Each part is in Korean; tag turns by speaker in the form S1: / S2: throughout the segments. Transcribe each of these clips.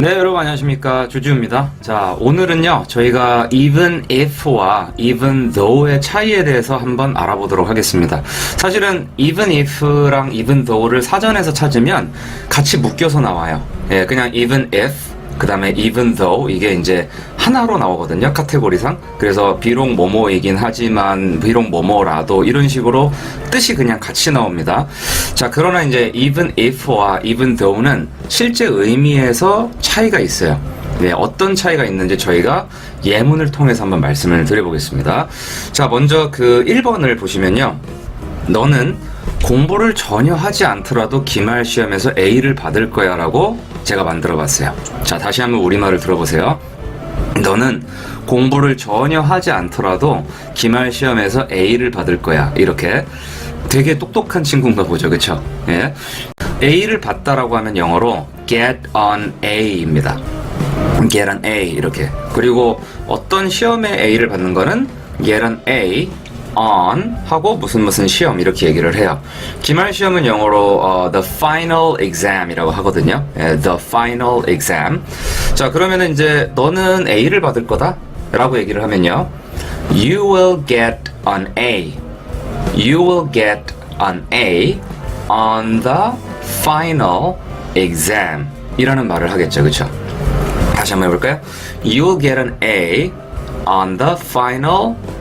S1: 네, 여러분 안녕하십니까. 주주입니다. 자, 오늘은요, 저희가 even if와 even though의 차이에 대해서 한번 알아보도록 하겠습니다. 사실은 even if랑 even though를 사전에서 찾으면 같이 묶여서 나와요. 예, 그냥 even if, 그 다음에 even though, 이게 이제 하나로 나오거든요, 카테고리상. 그래서 비록 뭐뭐이긴 하지만, 비록 뭐뭐라도, 이런 식으로 뜻이 그냥 같이 나옵니다. 자, 그러나 이제 even if와 even though는 실제 의미에서 차이가 있어요. 네, 어떤 차이가 있는지 저희가 예문을 통해서 한번 말씀을 드려보겠습니다. 자, 먼저 그 1번을 보시면요. 너는 공부를 전혀 하지 않더라도 기말 시험에서 A를 받을 거야 라고 제가 만들어 봤어요. 자, 다시 한번 우리말을 들어보세요. 너는 공부를 전혀 하지 않더라도 기말 시험에서 A를 받을 거야. 이렇게 되게 똑똑한 친구인가 보죠. 그쵸? 예. A를 받다라고 하면 영어로 get on A입니다. get an A 이렇게. 그리고 어떤 시험에 A를 받는 거는 get an A on 하고 무슨 무슨 시험 이렇게 얘기를 해요. 기말 시험은 영어로 어, the final exam이라고 하거든요. 예, the final exam. 자 그러면은 이제 너는 A를 받을 거다라고 얘기를 하면요. You will get an A. You will get an A on the final exam. 이라는 말을 하겠죠, 그렇죠? 다시 한번 해볼까요? You will get an A on the final exam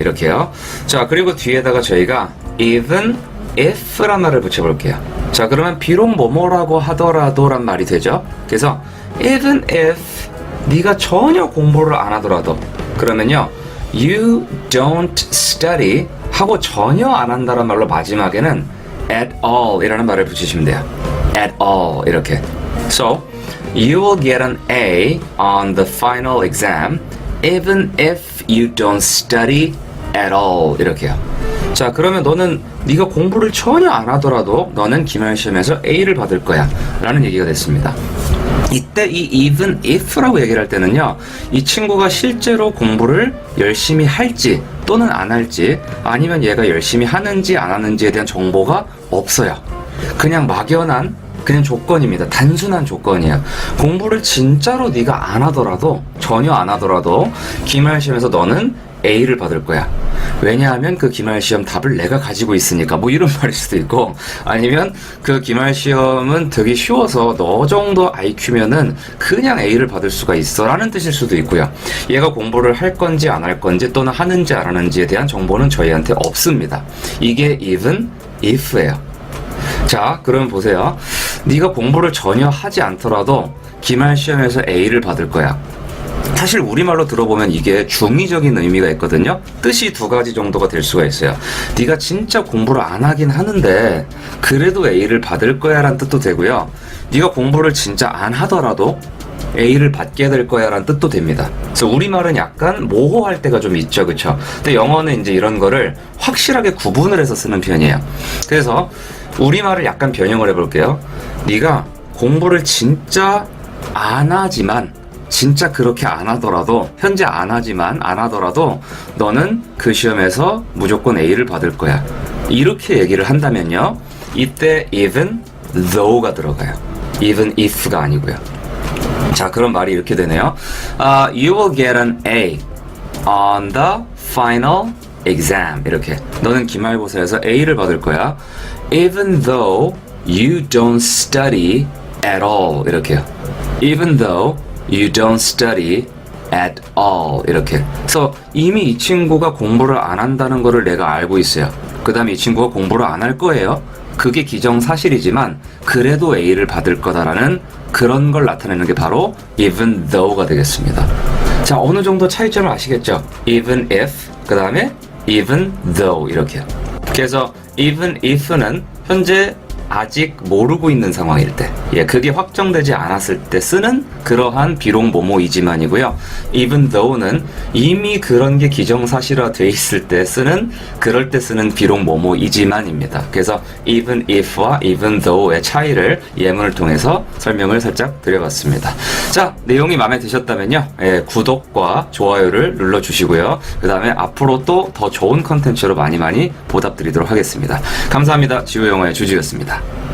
S1: 이렇게요. 자 그리고 뒤에다가 저희가 even if란 말을 붙여볼게요. 자 그러면 비록 뭐뭐라고 하더라도란 말이 되죠. 그래서 even if 네가 전혀 공부를 안 하더라도 그러면요 you don't study 하고 전혀 안 한다란 말로 마지막에는 at all 이라는 말을 붙이시면 돼요. at all 이렇게. So you will get an A on the final exam even if you don't study at all 이렇게요. 자 그러면 너는 네가 공부를 전혀 안 하더라도 너는 기말 시험에서 A를 받을 거야 라는 얘기가 됐습니다. 이때 이 even if라고 얘기를 할 때는요, 이 친구가 실제로 공부를 열심히 할지 또는 안 할지 아니면 얘가 열심히 하는지 안 하는지에 대한 정보가 없어요. 그냥 막연한 그냥 조건입니다. 단순한 조건이야. 공부를 진짜로 네가 안 하더라도 전혀 안 하더라도 기말 시험에서 너는 A를 받을 거야. 왜냐하면 그 기말 시험 답을 내가 가지고 있으니까 뭐 이런 말일 수도 있고 아니면 그 기말 시험은 되게 쉬워서 너 정도 IQ면은 그냥 A를 받을 수가 있어라는 뜻일 수도 있고요. 얘가 공부를 할 건지 안 할 건지 또는 하는지 안 하는지에 대한 정보는 저희한테 없습니다. 이게 even if예요. 자, 그러면 보세요. 네가 공부를 전혀 하지 않더라도 기말 시험에서 A를 받을 거야. 사실 우리말로 들어보면 이게 중의적인 의미가 있거든요. 뜻이 두 가지 정도가 될 수가 있어요. 네가 진짜 공부를 안 하긴 하는데 그래도 A를 받을 거야라는 뜻도 되고요. 네가 공부를 진짜 안 하더라도 A를 받게 될 거야라는 뜻도 됩니다. 그래서 우리말은 약간 모호할 때가 좀 있죠, 그렇죠? 근데 영어는 이제 이런 거를 확실하게 구분을 해서 쓰는 편이에요. 그래서 우리말을 약간 변형을 해볼게요. 네가 공부를 진짜 안 하지만 진짜 그렇게 안 하더라도 현재 안 하지만 안 하더라도 너는 그 시험에서 무조건 A를 받을 거야. 이렇게 얘기를 한다면요. 이때 even though가 들어가요. even if가 아니고요. 자, 그런 말이 이렇게 되네요. 아, you will get an A on the final exam. 이렇게. 너는 기말고사에서 A를 받을 거야. Even though you don't study at all. 이렇게요. Even though you don't study at all. 이렇게. 그래서 이미 이 친구가 공부를 안 한다는 거를 내가 알고 있어요. 그 다음에 이 친구가 공부를 안 할 거예요. 그게 기정사실이지만 그래도 A를 받을 거다라는 그런 걸 나타내는 게 바로 even though가 되겠습니다. 자, 어느 정도 차이점을 아시겠죠? even if, 그 다음에 even though 이렇게요. 그래서 even if는 현재 아직 모르고 있는 상황일 때, 예, 그게 확정되지 않았을 때 쓰는 그러한 비록 뭐뭐이지만이고요. even though는 이미 그런 게 기정사실화 돼 있을 때 쓰는 그럴 때 쓰는 비록 뭐뭐이지만입니다. 그래서 even if와 even though의 차이를 예문을 통해서 설명을 살짝 드려봤습니다. 자, 내용이 마음에 드셨다면요, 예, 구독과 좋아요를 눌러주시고요. 그 다음에 앞으로 또 더 좋은 컨텐츠로 많이 많이 보답드리도록 하겠습니다. 감사합니다. 지우영어의 주지였습니다.